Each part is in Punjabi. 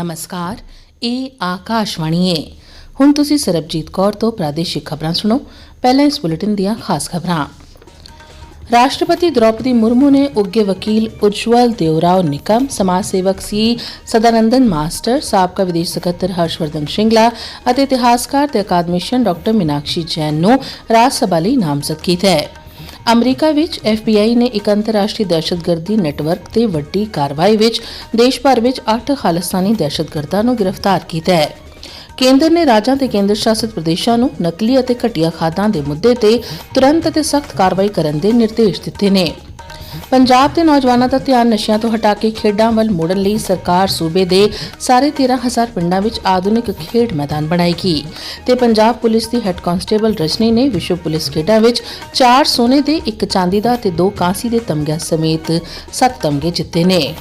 ਨਮਸਕਾਰ ਇਹ ਆਕਾਸ਼ਵਾਣੀ ਹੈ ਹੁਣ ਤੁਸੀਂ ਸਰਬਜੀਤ ਕੌਰ ਤੋਂ ਪ੍ਰਾਦੇਸ਼ਿਕ ਖਬਰਾਂ ਸੁਣੋ ਪਹਿਲਾਂ ਇਸ ਬੁਲੇਟਿਨ ਦੀਆਂ ਖਾਸ ਖਬਰਾਂ ਰਾਸ਼ਟਰਪਤੀ ਦ੍ਰੌਪਦੀ ਮੁਰਮੂ ਨੇ ਉੱਗੇ ਵਕੀਲ ਉਜਵਲ ਦੇਵਰਾਓ ਨਿਕਮ ਸਮਾਜ ਸੇਵਕ ਸੀ ਸਦਾਨੰਦਨ ਮਾਸਟਰ ਸਾਬਕਾ ਵਿਦੇਸ਼ ਸਕੱਤਰ ਹਰਸ਼ਵਰਧਨ ਸ਼ਿੰਗਲਾ ਅਤੇ ਇਤਿਹਾਸਕਾਰ ਤੇ ਅਕਾਦਮਿਸ਼ਨ ਡਾਕਟਰ ਮੀਨਾਕਸ਼ੀ ਜੈਨ ਨੂੰ ਰਾਜ ਸਭਾ ਲਈ ਨਾਮਜ਼ਦ ਕੀਤਾ ਹੈ ਅਮਰੀਕਾ ਵਿੱਚ ਐਫਬੀਆਈ ਨੇ ਇੱਕ ਅੰਤਰਰਾਸ਼ਟਰੀ ਦਹਿਸ਼ਤਗਰਦੀ ਨੈਟਵਰਕ ਤੇ ਵੱਡੀ ਕਾਰਵਾਈ ਵਿੱਚ ਦੇਸ਼ ਭਰ ਵਿੱਚ 8 ਖਾਲਿਸਤਾਨੀ ਦਹਿਸ਼ਤਗਰਦਾਂ ਨੂੰ ਗ੍ਰਿਫਤਾਰ ਕੀਤਾ ਹੈ। ਕੇਂਦਰ ਨੇ ਰਾਜਾਂ ਤੇ ਕੇਂਦਰ ਸ਼ਾਸਿਤ ਪ੍ਰਦੇਸ਼ਾਂ ਨੂੰ ਨਕਲੀ ਅਤੇ ਘਟੀਆ ਖਾਦਾਂ ਦੇ ਮੁੱਦੇ ਤੇ ਤੁਰੰਤ ਅਤੇ ਸਖਤ ਕਾਰਵਾਈ ਕਰਨ ਦੇ ਨਿਰਦੇਸ਼ ਦਿੱਤੇ ਨੇ। ਪੰਜਾਬ ਦੇ ਨੌਜਵਾਨਾਂ ਦਾ ਧਿਆਨ ਨਸ਼ਿਆਂ ਤੋਂ ਹਟਾ ਕੇ ਖੇਡਾਂ ਵੱਲ ਮੋੜਨ ਲਈ ਸਰਕਾਰ ਸੂਬੇ ਦੇ ਸਾਰੇ 13000 ਪਿੰਡਾਂ ਵਿੱਚ ਆਧੁਨਿਕ ਖੇਡ ਮੈਦਾਨ ਬਣਾਏਗੀ। ਤੇ ਪੰਜਾਬ ਪੁਲਿਸ ਦੀ ਹੈੱਡ ਕਾਂਸਟੇਬਲ ਰਜਨੀ ਨੇ ਵਿਸ਼ਵ ਪੁਲਿਸ ਖੇਡਾਂ ਵਿੱਚ 4 ਸੋਨੇ ਦੇ 1 ਚਾਂਦੀ ਦਾ ਤੇ 2 ਕਾਂਸੀ ਦੇ ਤਮਗਿਆਂ ਸਮੇਤ 7 ਤਮਗੇ ਜਿੱਤੇ ਨੇ।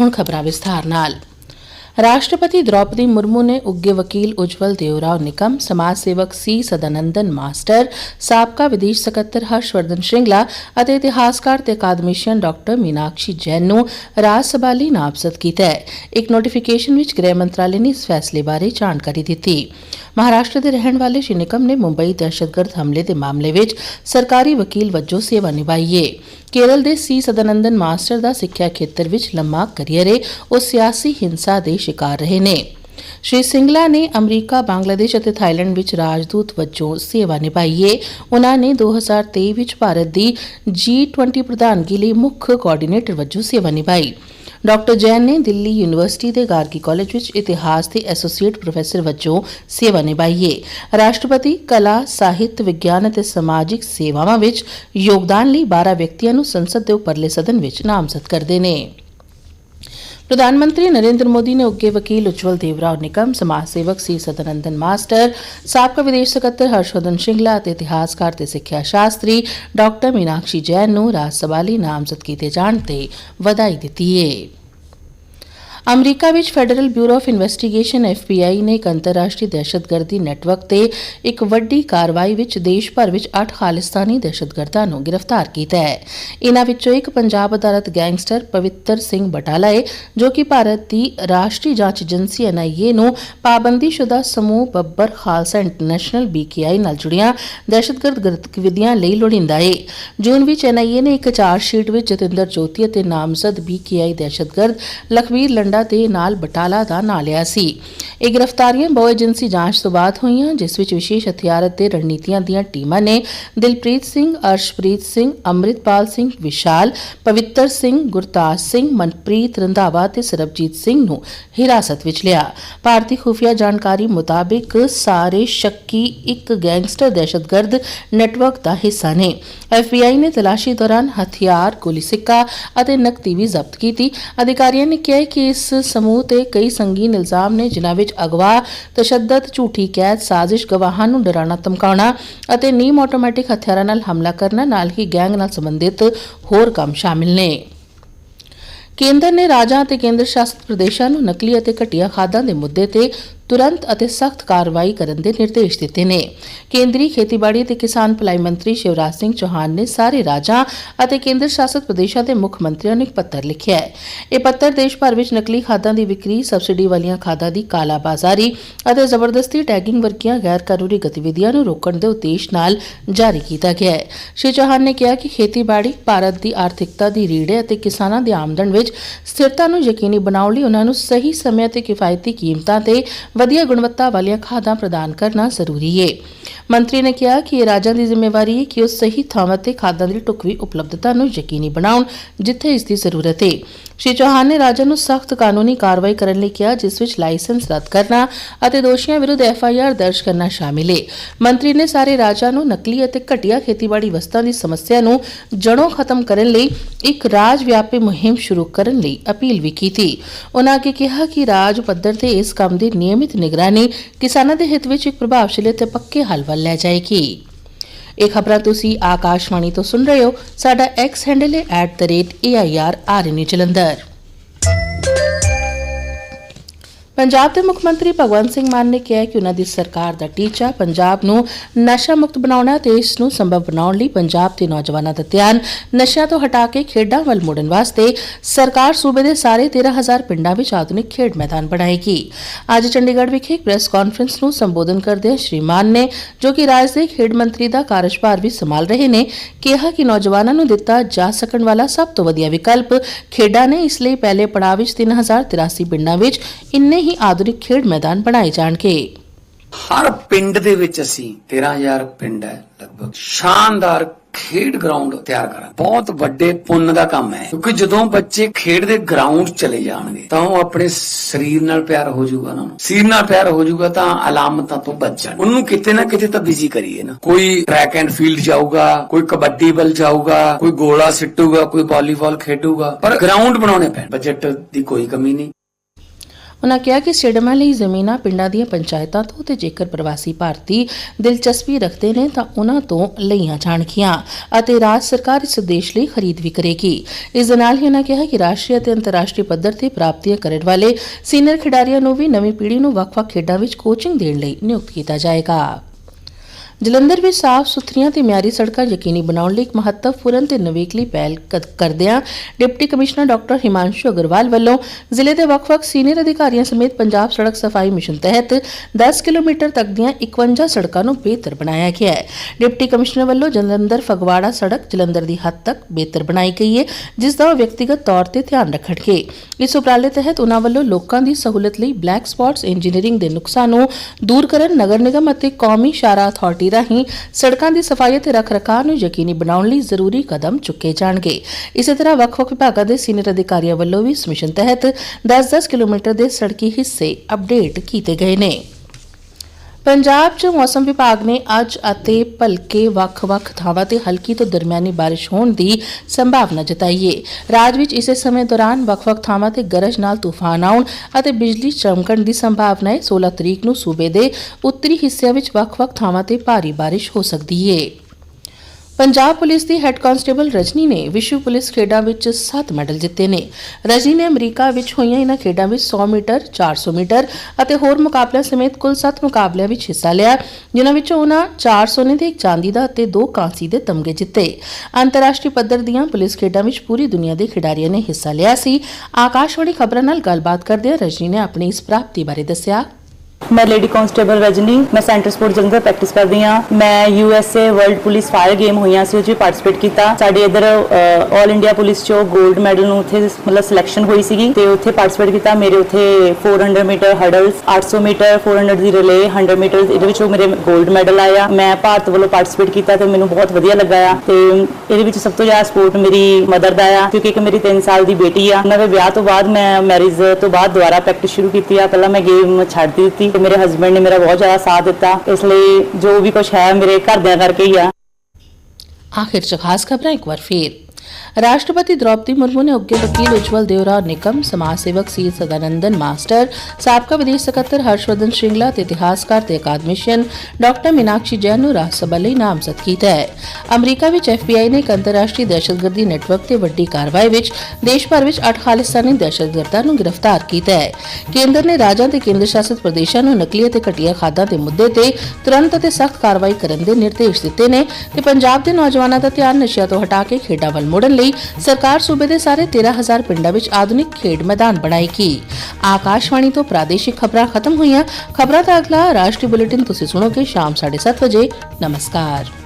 ਹੁਣ ਖਬਰਾਂ ਵਿਸਥਾਰ ਨਾਲ। ਰਾਸ਼ਟਰਪਤੀ ਦ੍ਰੌਪਦੀ ਮੁਰਮੂ ਨੇ ਉੱਗੇ ਵਕੀਲ ਉਜਵਲ ਦੇਵਰਾਓ ਨਿਕਮ ਸਮਾਜ ਸੇਵਕ ਸੀ ਸਦਾਨੰਦਨ ਮਾਸਟਰ ਸਾਬਕਾ ਵਿਦੇਸ਼ ਸਕੱਤਰ ਹਰਸ਼ਵਰਧਨ ਸ਼ਿੰਗਲਾ ਅਤੇ ਇਤਿਹਾਸਕਾਰ ਤੇ ਅਕਾਦਮਿਸ਼ਨ ਡਾਕਟਰ ਮੀਨਾਕਸ਼ੀ ਜੈਨ ਨੂੰ ਰਾਜ ਸਭਾ ਲਈ ਨਾਮਜ਼ਦ ਕੀਤਾ ਹੈ ਇੱਕ ਨੋਟੀਫਿਕੇਸ਼ਨ ਵਿੱਚ ਗ੍ਰਹਿ ਮੰਤਰਾਲੇ ਨੇ ਇਸ ਫੈਸਲੇ ਬਾਰੇ ਜਾਣਕਾਰੀ ਦਿੱਤੀ ਮਹਾਰਾਸ਼ਟਰ ਦੇ ਰਹਿਣ ਵਾਲੇ ਸ਼੍ਰੀ ਨਿਕਮ ਨੇ ਮੁੰਬਈ ਦਹਿਸ਼ਤਗਰਦ ਹਮਲੇ ਦੇ ਮਾਮਲੇ ਵਿੱਚ ਸਰਕਾਰੀ ਵਕੀਲ ਵਜੋਂ ਸੇਵਾ ਨਿਭਾਈ ਹੈ ਕੇਰਲ ਦੇ ਸੀ ਸਦਾਨੰਦਨ ਮਾਸਟਰ ਦਾ ਸਿੱਖਿਆ ਖੇਤਰ ਵਿੱਚ ਲੰਮਾ ਕਰੀਅਰ ਹੈ ਉਹ ਸਿਆਸੀ ਹਿੰਸਾ ਦੇ ਸ਼ਿਕਾਰ ਰਹੇ ਨੇ। ਸ਼੍ਰੀ ਸਿੰਗਲਾ ਨੇ ਅਮਰੀਕਾ, ਬੰਗਲਾਦੇਸ਼ ਅਤੇ ਥਾਈਲੈਂਡ ਵਿੱਚ ਰਾਜਦੂਤ ਵਜੋਂ ਸੇਵਾ ਨਿਭਾਈ ਹੈ ਉਹਨਾਂ ਨੇ 2023 ਵਿੱਚ ਭਾਰਤ ਦੀ G20 ਪ੍ਰਧਾਨਗੀ ਲਈ ਮੁੱਖ ਕੋਆਰਡੀਨੇਟਰ ਵਜੋਂ ਸੇਵਾ ਨਿਭਾਈ। ਡਾਕਟਰ ਜੈਨ ਨੇ ਦਿੱਲੀ ਯੂਨੀਵਰਸਿਟੀ ਦੇ ਗਾਰਗੀ ਕਾਲਜ ਵਿੱਚ ਇਤਿਹਾਸ ਦੇ ਐਸੋਸੀਏਟ ਪ੍ਰੋਫੈਸਰ ਵਜੋਂ ਸੇਵਾ ਨਿਭਾਈ ਹੈ ਰਾਸ਼ਟਰਪਤੀ ਕਲਾ, ਸਾਹਿਤ, ਵਿਗਿਆਨ ਅਤੇ ਸਮਾਜਿਕ ਸੇਵਾਵਾਂ ਵਿੱਚ ਯੋਗਦਾਨ ਲਈ 12 ਵਿਅਕਤੀਆਂ ਨੂੰ ਸੰਸਦ ਦੇ ਉੱਪਰਲੇ ਸਦਨ ਵਿੱਚ ਨਾਮਜ਼ਦ ਕਰਦੇ ਨੇ। ਪ੍ਰਧਾਨ ਮੰਤਰੀ ਨਰਿੰਦਰ ਮੋਦੀ ਨੇ ਉੱਗੇ ਵਕੀਲ ਉਜਵਲ ਦੇਵਰਾਓ ਨਿਕਮ ਸਮਾਜ ਸੇਵਕ ਸੀ ਸਦਾਨੰਦਨ ਮਾਸਟਰ, ਸਾਬਕਾ ਵਿਦੇਸ਼ ਸਕੱਤਰ ਹਰਸ਼ਵਰਧਨ ਸ਼ਿੰਗਲਾ ਅਤੇ ਇਤਿਹਾਸਕਾਰ ਤੇ ਸਿੱਖਿਆ ਸ਼ਾਸਤਰੀ ਡਾਕਟਰ ਮੀਨਾਕਸ਼ੀ ਜੈਨ ਨੂੰ ਰਾਜ ਸਭਾ ਲਈ ਨਾਮਜ਼ਦ ਕੀਤੇ ਜਾਣ ਤੇ ਵਧਾਈ ਦਿੱਤੀ ਹੈ ਅਮਰੀਕਾ ਵਿੱਚ federal bureau of investigation FBI ਨੇ ਇੱਕ ਅੰਤਰਰਾਸ਼ਟਰੀ ਦਹਿਸ਼ਤਗਰਦੀ ਨੈਟਵਰਕ ਤੇ ਇੱਕ ਵੱਡੀ ਕਾਰਵਾਈ ਵਿੱਚ ਦੇਸ਼ ਭਰ ਵਿੱਚ 8 ਖਾਲਿਸਤਾਨੀ ਦਹਿਸ਼ਤਗਰਦਾਂ ਨੂੰ ਗ੍ਰਿਫਤਾਰ ਕੀਤਾ ਹੈ। ਇਨ੍ਹਾਂ ਵਿੱਚੋਂ ਇੱਕ ਪੰਜਾਬ ਅਦਾਲਤ ਗੈਂਗਸਟਰ ਪਵਿੱਤਰ ਸਿੰਘ ਬਟਾਲਾ ਹੈ, ਜੋ ਕਿ ਭਾਰਤ ਦੀ ਰਾਸ਼ਟਰੀ ਜਾਂਚ ਏਜੰਸੀ NIA ਨੂੰ ਪਾਬੰਦੀਸ਼ੁਦਾ ਸਮੂਹ ਬੱਬਰ ਖਾਲਸਾ ਇੰਟਰਨੈਸ਼ਨਲ BKI ਨਾਲ ਜੁੜੀਆਂ ਦਹਿਸ਼ਤਗਰਦ ਗਤੀਵਿਧੀਆਂ ਲਈ ਲੋੜੀਂਦਾ ਹੈ। ਜੂਨ ਵਿੱਚ NIA ਨੇ ਇੱਕ ਚਾਰਜ ਸ਼ੀਟ ਵਿੱਚ ਜਤਿੰਦਰ ਜੋਤੀ ਅਤੇ ਨਾਮਜ਼ਦ BKI ਦਹਿਸ਼ਤਗਰਦ ਲਖਵੀਰ ਲੰਡਾ ਦੇ ਨਾਲ ਬਟਾਲਾ ਦਾ ਨਾਂ ਲਿਆ ਸੀ। ਇਹ ਗ੍ਰਿਫਤਾਰੀਆਂ ਬਹੁ ਏਜੰਸੀ ਜਾਂਚ ਤੋਂ ਬਾਅਦ ਹੋਈਆਂ, ਜਿਸ ਵਿੱਚ ਵਿਸ਼ੇਸ਼ ਹਥਿਆਰ ਅਤੇ ਰਣਨੀਤੀਆਂ ਦੀਆਂ ਟੀਮਾਂ ਨੇ ਦਿਲਪ੍ਰੀਤ ਸਿੰਘ, ਅਰਸ਼ਪ੍ਰੀਤ ਸਿੰਘ, ਅੰਮ੍ਰਿਤਪਾਲ ਸਿੰਘ ਵਿਸ਼ਾਲ, ਪਵਿੱਤਰ ਸਿੰਘ, ਗੁਰਤਾਜ ਸਿੰਘ, ਮਨਪ੍ਰੀਤ ਰੰਧਾਵਾ ਤੇ ਸਰਬਜੀਤ ਸਿੰਘ ਨੂੰ ਹਿਰਾਸਤ ਵਿੱਚ ਲਿਆ। ਭਾਰਤੀ ਖੁਫੀਆ ਜਾਣਕਾਰੀ ਮੁਤਾਬਿਕ ਸਾਰੇ ਸ਼ੱਕੀ ਇੱਕ ਗੈਂਗਸਟਰ ਦਹਿਸ਼ਤਗਰਦ ਨੈਟਵਰਕ ਦਾ ਹਿੱਸਾ ਨੇ। FBI ਨੇ ਤਲਾਸ਼ੀ ਦੌਰਾਨ ਹਥਿਆਰ, ਗੋਲੀ ਸਿੱਕਾ ਅਤੇ ਨਕਦੀ ਵੀ ਜ਼ਬਤ ਕੀਤੀ। ਅਧਿਕਾਰੀਆਂ ਨੇ ਕਿਹਾ ਕਿ ਇਸ ਸਮੂਹ ਤੇ ਕਈ ਸੰਗੀਨ ਇਲਜ਼ਾਮ ਨੇ ਜਿਨ੍ਹਾਂ ਵਿੱਚ ਅਗਵਾ, ਤਸ਼ੱਦਦ, ਝੂਠੀ ਕੈਦ, ਸਾਜ਼ਿਸ਼, ਗਵਾਹਾਂ ਨੂੰ ਡਰਾਉਣਾ, ਧਮਕਾਉਣਾ ਅਤੇ ਨੀਮ ਆਟੋਮੈਟਿਕ ਹਥਿਆਰਾਂ ਨਾਲ ਹਮਲਾ ਕਰਨਾ, ਨਾਲ ਹੀ ਗੈਂਗ ਨਾਲ ਸੰਬੰਧਿਤ ਹੋਰ ਕੰਮ ਸ਼ਾਮਿਲ ਨੇ। ਕੇਂਦਰ ਨੇ ਰਾਜਾਂ ਅਤੇ ਕੇਂਦਰ ਸ਼ਾਸਤ ਪ੍ਰਦੇਸ਼ਾਂ ਨੂੰ ਨਕਲੀ ਅਤੇ ਘਟੀਆ ਖਾਦਾਂ ਦੇ ਮੁੱਦੇ ਤੇ ਤੁਰੰਤ ਅਤੇ ਸਖਤ ਕਾਰਵਾਈ ਕਰਨ ਦੇ ਨਿਰਦੇਸ਼ ਦਿੱਤੇ ਨੇ। ਕੇਂਦਰੀ ਖੇਤੀਬਾੜੀ ਤੇ ਕਿਸਾਨ ਭਲਾਈ ਮੰਤਰੀ ਸ਼ਿਵਰਾਜ ਸਿੰਘ ਚੌਹਾਨ ਨੇ ਸਾਰੇ ਰਾਜਾਂ ਅਤੇ ਕੇਂਦਰ ਸ਼ਾਸਿਤ ਪ੍ਰਦੇਸ਼ਾਂ ਦੇ ਮੁੱਖ ਮੰਤਰੀਆਂ ਨੂੰ ਇੱਕ ਪੱਤਰ ਲਿਖਿਆ ਹੈ। ਇਹ ਪੱਤਰ ਦੇਸ਼ ਭਰ ਵਿੱਚ ਨਕਲੀ ਖਾਦਾਂ ਦੀ ਵਿਕਰੀ, ਸਬਸਿਡੀ ਵਾਲੀਆਂ ਖਾਦਾਂ ਦੀ ਕਾਲਾਬਾਜ਼ਾਰੀ ਅਤੇ ਜ਼ਬਰਦਸਤੀ ਟੈਗਿੰਗ ਵਰਗੀਆਂ ਗੈਰ ਕਾਨੂੰਨੀ ਗਤੀਵਿਧੀਆਂ ਨੂੰ ਰੋਕਣ ਦੇ ਉਦੇਸ਼ ਨਾਲ ਜਾਰੀ ਕੀਤਾ ਗਿਆ ਹੈ। ਸ਼੍ਰੀ ਚੌਹਾਨ ਨੇ ਕਿਹਾ ਕਿ ਖੇਤੀਬਾੜੀ, ਭਾਰਤ ਦੀ ਆਰਥਿਕਤਾ ਦੀ ਰੀੜ ਹੈ ਅਤੇ ਕਿਸਾਨਾਂ ਦੀ ਆਮਦਨ ਵਿੱਚ ਸਥਿਰਤਾ ਨੂੰ ਯਕੀਨੀ ਬਣਾਉਣ ਲਈ ਉਹਨਾਂ ਨੂੰ ਸਹੀ ਸਮੇਂ ਤੇ ਕਿਫਾਇਤੀ ਕੀਮਤਾਂ ਤੇ ਵਧੀਆ ਗੁਣਵੱਤਾ ਵਾਲੀਆਂ ਖਾਦਾਂ ਪ੍ਰਦਾਨ ਕਰਨਾ ਜ਼ਰੂਰੀ ਹੈ ਮੰਤਰੀ ਨੇ ਕਿਹਾ ਕਿ ਇਹ ਰਾਜਾਂ ਦੀ ਜ਼ਿੰਮੇਵਾਰੀ ਹੈ ਕਿ ਉਹ ਸਹੀ ਥਾਵਾਂ ਤੇ ਖਾਦਾਂ ਦੀ ਢੁਕਵੀਂ ਉਪਲਬਧਤਾ ਨੂੰ ਯਕੀਨੀ ਬਣਾਉਣ, ਜਿੱਥੇ ਇਸ ਦੀ ਜ਼ਰੂਰਤ ਹੈ ਸ਼੍ਰੀ ਚੌਹਾਨ ਨੇ ਰਾਜਾਂ ਨੂੰ ਸਖਤ ਕਾਨੂੰਨੀ ਕਾਰਵਾਈ ਕਰਨ ਲਈ ਕਿਹਾ, ਜਿਸ ਵਿੱਚ ਲਾਇਸੈਂਸ ਰੱਦ ਕਰਨਾ ਅਤੇ ਦੋਸ਼ੀਆਂ ਵਿਰੁੱਧ ਐਫ ਆਈ ਆਰ ਦਰਜ ਕਰਨਾ ਸ਼ਾਮਿਲ ਹੈ ਮੰਤਰੀ ਨੇ ਸਾਰੇ ਰਾਜਾਂ ਨੂੰ ਨਕਲੀ ਅਤੇ ਘਟੀਆ ਖੇਤੀਬਾੜੀ ਵਸਤਾਂ ਦੀ ਸਮੱਸਿਆ ਨੂੰ ਜੜੋਂ ਖਤਮ ਕਰਨ ਲਈ ਇੱਕ ਰਾਜ ਵਿਆਪੀ ਮੁਹਿੰਮ ਸ਼ੁਰੂ ਕਰਨ ਲਈ ਅਪੀਲ ਵੀ ਕੀਤੀ। ਉਨ੍ਹਾਂ ਅੱਗੇ ਕਿਹਾ ਕਿ ਰਾਜ ਪੱਧਰ ਤੇ ਇਸ ਕੰਮ ਦੀ ਨਿਯਮਿਤ ਨਿਗਰਾਨੀ ਕਿਸਾਨਾਂ ਦੇ ਹਿੱਤ ਵਿੱਚ ਇੱਕ ਪ੍ਰਭਾਵਸ਼ਾਲੀ ਅਤੇ ਪੱਕੇ ਹੱਲ ਵੱਲ ਲੈ ਜਾਏਗੀ। ਇਹ ਖਬਰਾਂ ਤੁਸੀਂ ਆਕਾਸ਼ਵਾਣੀ ਤੋਂ ਸੁਣ ਰਹੇ ਹੋ। ਸਾਡਾ ਐਕਸ ਹੈਂਡਲ ਹੈ @airarni ਪੰਜਾਬ ਦੇ ਮੁੱਖ ਮੰਤਰੀ ਭਗਵੰਤ ਸਿੰਘ ਮਾਨ ਨੇ ਕਿਹਾ ਕਿ ਉਹਨਾਂ ਦੀ ਸਰਕਾਰ ਦਾ ਟੀਚਾ ਪੰਜਾਬ ਨੂੰ ਨਸ਼ਾ ਮੁਕਤ ਬਣਾਉਣਾ ਹੈ ਤੇ ਇਸ ਨੂੰ ਸੰਭਵ ਬਣਾਉਣ ਲਈ ਪੰਜਾਬ ਦੇ ਨੌਜਵਾਨਾਂ ਦਾ ਧਿਆਨ ਨਸ਼ਿਆਂ ਤੋਂ ਹਟਾ ਕੇ ਖੇਡਾਂ ਵੱਲ ਮੋੜਨ ਵਾਸਤੇ ਸਰਕਾਰ ਸੂਬੇ ਦੇ ਸਾਰੇ 13000 ਪਿੰਡਾਂ ਵਿੱਚ ਆਧੁਨਿਕ ਖੇਡ ਮੈਦਾਨ ਬਣਾਏਗੀ। ਅੱਜ ਚੰਡੀਗੜ੍ਹ ਵਿਖੇ ਇੱਕ ਪ੍ਰੈਸ ਕਾਨਫਰੰਸ ਨੂੰ ਸੰਬੋਧਨ ਕਰਦਿਆਂ ਸ਼੍ਰੀ ਮਾਨ ਨੇ, ਜੋ ਕਿ ਰਾਜ ਦੇ ਖੇਡ ਮੰਤਰੀ ਦਾ ਕਾਰਜਭਾਰ ਵੀ ਸੰਭਾਲ ਰਹੇ ਨੇ, ਕਿਹਾ ਕਿ ਨੌਜਵਾਨਾਂ ਨੂੰ ਦਿੱਤਾ ਜਾ ਸਕਣ ਵਾਲਾ ਸਭ ਤੋਂ ਵਧੀਆ ਵਿਕਲਪ ਖੇਡਾਂ ਨੇ, ਇਸ ਲਈ ਪਹਿਲੇ ਪੜਾਅ ਵਿੱਚ 3083 ਪਿੰਡਾਂ ਵਿੱਚ ਇੰਨੇ ਹੀ ਆਧੁਨਿਕ ਖੇਡ ਮੈਦਾਨ ਬਣਾਏ ਜਾਣਗੇ। ਹਰ ਪਿੰਡ ਦੇ ਵਿੱਚ ਅਸੀਂ 13000 ਪਿੰਡ ਹੈ, ਲਗਭਗ ਸ਼ਾਨਦਾਰ ਖੇਡ ਗਰਾਊਂਡ ਤਿਆਰ ਕਰਾਂ ਬਹੁਤ ਵੱਡੇ ਪੁੰਨ ਦਾ ਕੰਮ ਹੈ, ਕਿਉਂਕਿ ਜਦੋਂ ਬੱਚੇ ਖੇਡ ਦੇ ਗਰਾਊਂਡ ਚਲੇ ਜਾਣਗੇ, ਤਾਂ ਉਹ ਆਪਣੇ ਸਰੀਰ ਨਾਲ ਪਿਆਰ ਹੋ ਜਾਊਗਾ ਨਾ। ਸਰੀਰ ਨਾਲ ਪਿਆਰ ਹੋ ਜਾਊਗਾ ਤਾਂ ਅਲਾਮਤਾਂ ਤੋਂ ਬਚ ਜਾਣ ਉਹਨੂੰ ਕਿਤੇ ਨਾ ਕਿਤੇ ਤਾਂ ਬਿਜ਼ੀ ਕਰੀਏ ਨਾ। ਕੋਈ ਟਰੈਕ ਐਂਡ ਫੀਲਡ ਜਾਊਗਾ, ਕੋਈ ਕਬੱਡੀ ਵੱਲ ਜਾਊਗਾ, ਕੋਈ ਗੋਲਾ ਸਿੱਟੂਗਾ, ਕੋਈ ਵਾਲੀਬਾਲ ਖੇਡੂਗਾ, ਪਰ ਗਰਾਊਂਡ ਬਣਾਉਣੇ ਪੈਣ। ਬਜਟ ਦੀ ਕੋਈ ਕਮੀ ਨਹੀਂ। ਉਨ੍ਹਾਂ ਕਿਹਾ ਕਿ ਸਟੇਡੀਅਮਾਂ ਲਈ ਜ਼ਮੀਨਾਂ ਪਿੰਡਾਂ ਦੀਆਂ ਪੰਚਾਇਤਾਂ ਤੋਂ ਤੇ ਜੇਕਰ ਪ੍ਰਵਾਸੀ ਭਾਰਤੀ ਦਿਲਚਸਪੀ ਰੱਖਦੇ ਨੇ ਤਾਂ ਉਹਨਾਂ ਤੋਂ ਲਈਆਂ ਜਾਣਗੀਆਂ ਅਤੇ ਰਾਜ ਸਰਕਾਰ ਇਸ ਉਦੇਸ਼ ਲਈ ਖਰੀਦ ਵੀ ਕਰੇਗੀ। ਇਸ ਦੇ ਨਾਲ ਹੀ ਉਨ੍ਹਾਂ ਕਿਹਾ ਕਿ ਰਾਸ਼ਟਰੀ ਅਤੇ ਅੰਤਰਰਾਸ਼ਟਰੀ ਪੱਧਰ ਤੇ ਪ੍ਰਾਪਤੀਆਂ ਕਰਨ ਵਾਲੇ ਸੀਨੀਅਰ ਖਿਡਾਰੀਆਂ ਨੂੰ ਵੀ ਨਵੀਂ ਪੀੜ੍ਹੀ ਨੂੰ ਵੱਖ-ਵੱਖ ਖੇਡਾਂ ਵਿੱਚ ਕੋਚਿੰਗ ਦੇਣ ਲਈ ਨਿਯੁਕਤ ਕੀਤਾ ਜਾਏਗਾ। ਜਲੰਧਰ ਵਿੱਚ ਸਾਫ਼ ਸੁਥਰੀਆਂ ਤੇ ਮਿਆਰੀ ਸੜਕਾਂ ਯਕੀਨੀ ਬਣਾਉਣ ਲਈ ਇੱਕ ਮਹੱਤਵਪੂਰਨ ਤੇ ਨਵੇਕਲੀ ਪਹਿਲ ਕਰਦਿਆਂ deputy commissioner doctor Himanshu Agarwal ਵੱਲੋਂ ਜ਼ਿਲ੍ਹੇ ਦੇ ਵੱਖ-ਵੱਖ ਸੀਨੀਅਰ ਅਧਿਕਾਰੀਆਂ ਸਮੇਤ ਪੰਜਾਬ ਸੜਕ ਸਫ਼ਾਈ ਮਿਸ਼ਨ ਤਹਿਤ 10 ਕਿਲੋਮੀਟਰ ਤੱਕ ਦੀਆਂ 51 ਸੜਕਾਂ ਨੂੰ ਬਿਹਤਰ ਬਣਾਇਆ ਗਿਆ ਹੈ। ਡਿਪਟੀ ਕਮਿਸ਼ਨਰ ਵੱਲੋਂ ਜਲੰਧਰ ਫਗਵਾੜਾ ਸੜਕ ਜਲੰਧਰ ਦੀ ਹੱਦ ਤੱਕ ਬਿਹਤਰ ਬਣਾਈ ਗਈ ਹੈ, ਜਿਸ ਦਾ ਉਹ ਵਿਅਕਤੀਗਤ ਤੌਰ ਤੇ ਧਿਆਨ ਰੱਖਣਗੇ। ਇਸ ਉਪਰਾਲੇ ਤਹਿਤ ਉਨ੍ਹਾਂ ਵੱਲੋਂ ਲੋਕਾਂ ਦੀ ਸਹੂਲਤ ਲਈ ਬਲੈਕ ਸਪੌਟਸ ਇੰਜੀਨੀਅਰਿੰਗ ਦੇ ਨੁਕਸਾਨ ਨੂੰ ਦੂਰ ਕਰਨ, ਨਗਰ ਨਿਗਮ ਅਤੇ ਕੌਮੀ ਸ਼ਾਰਾ ਅਥਾਰਟੀ ਰਾਹੀਂ ਸੜਕਾਂ ਦੀ ਸਫ਼ਾਈ ਅਤੇ ਰੱਖ-ਰਖਾਅ ਨੂੰ ਯਕੀਨੀ ਬਣਾਉਣ ਲਈ ਜ਼ਰੂਰੀ ਕਦਮ ਚੁੱਕੇ ਜਾਣਗੇ। ਇਸੇ ਤਰ੍ਹਾਂ ਵੱਖ-ਵੱਖ ਵਿਭਾਗਾਂ ਦੇ ਸੀਨੀਅਰ ਅਧਿਕਾਰੀਆਂ ਵੱਲੋਂ ਵੀ ਇਸ ਮਿਸ਼ਨ ਤਹਿਤ 10-10 ਕਿਲੋਮੀਟਰ ਦੇ ਸੜਕੀ ਹਿੱਸੇ ਅਪਡੇਟ ਕੀਤੇ ਗਏ ਨੇ। ਪੰਜਾਬ 'ਚ ਮੌਸਮ ਵਿਭਾਗ ਨੇ ਅੱਜ ਅਤੇ ਭਲਕੇ ਵੱਖ-ਵੱਖ ਥਾਵਾਂ ਤੇ ਹਲਕੀ ਤੋਂ ਦਰਮਿਆਨੀ ਬਾਰਿਸ਼ ਹੋਣ ਦੀ ਸੰਭਾਵਨਾ ਜਤਾਈ ਹੈ ਰਾਜ ਵਿੱਚ ਇਸੇ ਸਮੇਂ ਦੌਰਾਨ ਵੱਖ-ਵੱਖ ਥਾਵਾਂ ਤੇ ਗਰਜ ਨਾਲ ਤੂਫਾਨ ਆਉਣ ਅਤੇ ਬਿਜਲੀ ਚਮਕਣ ਦੀ ਸੰਭਾਵਨਾ ਹੈ 16 ਤਰੀਕ ਨੂੰ ਸੂਬੇ ਦੇ ਉੱਤਰੀ ਹਿੱਸਿਆਂ ਵਿੱਚ ਵੱਖ-ਵੱਖ ਥਾਵਾਂ ਤੇ ਭਾਰੀ ਬਾਰਿਸ਼ ਹੋ ਸਕਦੀ ਹੈ ਪੰਜਾਬ ਪੁਲਿਸ ਦੀ ਹੈੱਡ ਕਾਂਸਟੇਬਲ ਰਜਨੀ ਨੇ ਵਿਸ਼ਵ ਪੁਲਿਸ ਖੇਡਾਂ ਵਿੱਚ 7 ਮੈਡਲ ਜਿੱਤੇ ਨੇ। ਰਜਨੀ ਨੇ ਅਮਰੀਕਾ ਵਿੱਚ ਹੋਈਆਂ ਇਹਨਾਂ ਖੇਡਾਂ ਵਿੱਚ 100 ਮੀਟਰ 400 ਮੀਟਰ ਅਤੇ ਹੋਰ ਮੁਕਾਬਲਿਆਂ ਸਮੇਤ ਕੁੱਲ 7 ਮੁਕਾਬਲਿਆਂ ਵਿੱਚ ਹਿੱਸਾ ਲਿਆ, ਜਿਨ੍ਹਾਂ ਵਿੱਚੋਂ ਉਹਨਾਂ 4 ਸੋਨੇ ਤੇ ਇੱਕ ਚਾਂਦੀ ਦਾ ਅਤੇ 2 ਕਾਂਸੀ ਦੇ ਤਮਗੇ ਜਿੱਤੇ। ਅੰਤਰਰਾਸ਼ਟਰੀ ਪੱਧਰ ਦੀਆਂ ਪੁਲਿਸ ਖੇਡਾਂ ਵਿੱਚ ਪੂਰੀ ਦੁਨੀਆ ਦੇ ਖਿਡਾਰੀਆਂ ਨੇ ਹਿੱਸਾ ਲਿਆ ਸੀ। ਆਕਾਸ਼ਵਾਣੀ ਖਬਰਾਂ ਨਾਲ ਗੱਲਬਾਤ ਕਰਦਿਆਂ ਰਜਨੀ ਨੇ ਆਪਣੀ ਇਸ ਪ੍ਰਾਪਤੀ ਬਾਰੇ ਦੱਸਿਆ। ਮੈਂ ਲੇਡੀ ਕਾਂਸਟੇਬਲ ਰਜਨੀ, ਮੈਂ ਸੈਂਟਰ ਸਪੋਰਟ ਜਲੰਧਰ ਪ੍ਰੈਕਟਿਸ ਕਰਦੀ ਆ ਮੈਂ U S A world police fire game ਹੋਈਆਂ ਸੀ, ਉਹ ਚ ਪਾਰਟਿਸਿਪੇਟ ਕੀਤਾ। ਸਾਡੇ ਇਧਰ ਆਲ ਇੰਡੀਆ ਪੁਲਿਸ ਚੋ ਗੋਲਡ ਮੈਡਲ ਨੂੰ ਉੱਥੇ ਮਤਲਬ ਸਿਲੈਕਸ਼ਨ ਹੋਈ ਸੀਗੀ ਤੇ ਉੱਥੇ ਪਾਰਟਿਸਿਪੇਟ ਕੀਤਾ। ਮੇਰੇ ਉੱਥੇ 400 ਮੀਟਰ ਹਰਡਲਸ 800 ਮੀਟਰ 400 ਦੀ ਰਿਲੇ 100 ਮੀਟਰ ਇਹਦੇ ਵਿੱਚੋਂ ਮੇਰੇ ਗੋਲਡ ਮੈਡਲ ਆਇਆ। ਮੈਂ ਭਾਰਤ ਵੱਲੋਂ ਪਾਰਟਿਸਿਪੇਟ ਕੀਤਾ ਤੇ ਮੈਨੂੰ ਬਹੁਤ ਵਧੀਆ ਲੱਗਾ ਆ। ਤੇ ਇਹਦੇ ਵਿੱਚ ਸਭ ਤੋਂ ਜ਼ਿਆਦਾ ਸਪੋਰਟ ਮੇਰੀ ਮਦਰ ਦਾ ਆ, ਕਿਉਂਕਿ ਇੱਕ ਮੇਰੀ 3 ਸਾਲ ਦੀ ਬੇਟੀ ਆ। ਉਹਨਾਂ ਦੇ ਵਿਆਹ ਤੋਂ ਬਾਅਦ ਮੈਂ ਮੈਰਿਜ ਤੋਂ ਬਾਅਦ ਦੁਬਾਰਾ ਪ੍ਰੈਕਟਿਸ ਸ਼ੁਰੂ ਕੀਤੀ ਆ। ਪਹਿਲਾਂ ਮੈਂ ਗੇਮ ਛੱਡ ਦਿੱਤੀ। ਤੇ ਮੇਰੇ ਹਸਬੰਡ ਨੇ ਮੇਰਾ ਬਹੁਤ ਜ਼ਿਆਦਾ ਸਾਥ ਦਿੱਤਾ। ਇਸ ਲਈ ਜੋ ਵੀ ਕੁਝ ਹੈ ਮੇਰੇ ਘਰਦਿਆਂ ਕਰਕੇ ਹੀ ਆ। ਆਖਿਰ ਚ ਖਾਸ ਖਬਰਾਂ ਇੱਕ ਵਾਰ ਫੇਰ। ਰਾਸ਼ਟਰਪਤੀ રાષ્ટ્રપતિ ਨੇ મુર્મુને ਵਕੀਲ ਉਜਵਲ ઉજ્જવલ દેવરાવ ਸਮਾਜ ਸੇਵਕ ਸੀ ਸਦਾਨੰਦਨ ਮਾਸਟਰ ਸਾਬਕਾ ਵਿਦੇਸ਼ ਸਕੱਤਰ ਹਰਸ਼ਵਰਧਨ હર્ષવર્ધન શ્રીંગલા ਇਤਿਹਾਸਕਾਰ ਤੇ ਅਕਾਦਮਿਸ਼ੀਅਨ ਡਾਕਟਰ ਮੀਨਾਕਸ਼ੀ ਜੈਨ ਨੂੰ ਰਾਜ ਸਭਾ ਲਈ ਨਾਮਜ਼ਦ ਕੀਤਾ ਹੈ ਅਮਰੀਕਾ ਵਿੱਚ ਐਫਬੀਆਈ ਨੇ ਅੰਤਰਰਾਸ਼ਟਰੀ ਦਹਿਸ਼ਤਗਰਦੀ ਨੈਟਵਰਕ ਤੇ ਵੱਡੀ ਕਾਰਵਾਈ ਵਿੱਚ ਦੇਸ਼ ਭਰ ਵਿੱਚ 8 ਖਾਲਿਸਤਾਨੀ ਦਹਿਸ਼ਤਗਰਦਾਂ ਨੂੰ ਗ੍ਰਿਫਤਾਰ ਕੀਤਾ ਹੈ ਕੇਂਦਰ ਨੇ ਰਾਜਾਂ ਤੇ ਕੇਂਦਰ ਸ਼ਾਸਿਤ ਪ੍ਰਦੇਸ਼ਾਂ ਨੂੰ ਨਕਲੀ ਅਤੇ ਘਟੀਆ ਖਾਦਾਂ ਦੇ ਮੁੱਦੇ ਤੇ ਤੁਰੰਤ ਅਤੇ ਸਖਤ ਕਾਰਵਾਈ ਕਰਨ ਦੇ ਨਿਰਦੇਸ਼ ਦਿੱਤੇ ਨੇ ਤੇ ਪੰਜਾਬ ਦੇ ਨੌਜਵਾਨਾਂ ਦਾ ਧਿਆਨ ਨਸ਼ਿਆਂ ਤੋਂ ਹਟਾ ਕੇ ਖੇਡਾਂ ਵੱਲ ਮੋੜਨ ਲਈ ਲਈ ਸਰਕਾਰ ਸੂਬੇ ਦੇ ਸਾਰੇ 13000 ਪਿੰਡਾਂ ਵਿੱਚ ਆਧੁਨਿਕ ਖੇਡ ਮੈਦਾਨ ਬਣਾਏਗੀ। ਆਕਾਸ਼ਵਾਣੀ ਤੋਂ ਪ੍ਰਾਦੇਸ਼ਿਕ ਖਬਰਾਂ ਖਤਮ ਹੋਈਆਂ। ਖਬਰਾਂ ਦਾ ਅਗਲਾ ਰਾਸ਼ਟਰੀ ਬੁਲੇਟਿਨ ਤੁਸੀਂ ਸੁਣੋਗੇ ਸ਼ਾਮ 7:30 ਵਜੇ। ਨਮਸਕਾਰ।